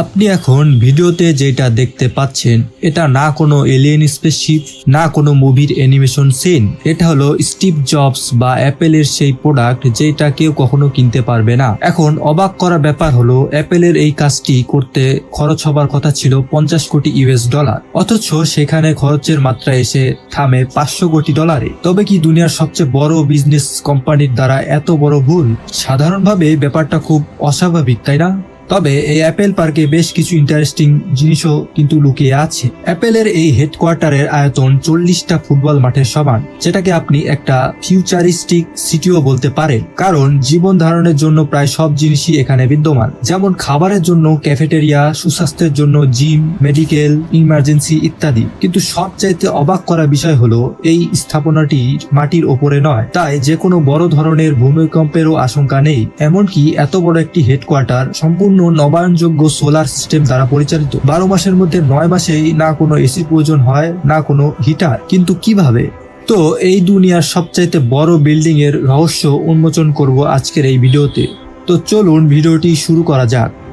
আপনি এখন ভিডিওতে যেটা দেখতে পাচ্ছেন, এটা না কোনো এলিয়েন স্পেসশিপ না কোনো মুভির অ্যানিমেশন সিন এটা হলো স্টিভ জবস বা অ্যাপেলের সেই প্রোডাক্ট যেটা কেউ কখনো কিনতে পারবে না। এখন অবাক করা ব্যাপার হলো অ্যাপেলের এই কাজটি করতে খরচ হবার কথা ছিল পঞ্চাশ কোটি ইউএস ডলার অথচ সেখানে খরচের মাত্রা এসে থামে পাঁচশো কোটি ডলারে তবে কি দুনিয়ার সবচেয়ে বড় বিজনেস কোম্পানির দ্বারা এত বড় ভুল? সাধারণভাবে ব্যাপারটা খুব অস্বাভাবিক, তাই না? তবে এই অ্যাপেল পার্কে বেশ কিছু ইন্টারেস্টিং জিনিসও কিন্তু লুকিয়ে আছে। অ্যাপেলের এই হেডকোয়ার্টারের আয়তন চল্লিশটা ফুটবল মাঠের সমান, যেটাকে আপনি একটা ফিউচারিস্টিক সিটিও বলতে পারেন, কারণ জীবন ধারণের জন্য প্রায় সব জিনিসই এখানে বিদ্যমান। যেমন খাবারের জন্য ক্যাফেটেরিয়া, সুস্বাস্থ্যের জন্য জিম, মেডিকেল, ইমার্জেন্সি ইত্যাদি। কিন্তু সবচাইতে অবাক করা বিষয় হলো, এই স্থাপনাটি মাটির ওপরে নয়। তাই যে কোনো বড় ধরনের ভূমিকম্পেরও আশঙ্কা নেই। এমনকি এত বড় একটি হেডকোয়ার্টার সম্পূর্ণ নবায়নযোগ্য সোলার সিস্টেম দ্বারা পরিচালিত। বারো মাসের মধ্যে নয় মাসেই না কোনো এসি প্রয়োজন হয়, না কোনো হিটার। কিন্তু কীভাবে? তো এই দুনিয়ার সবচাইতে বড় বিল্ডিং এর রহস্য উন্মোচন করব আজকের এই ভিডিওতে। তো চলুন ভিডিওটি শুরু করা যাক।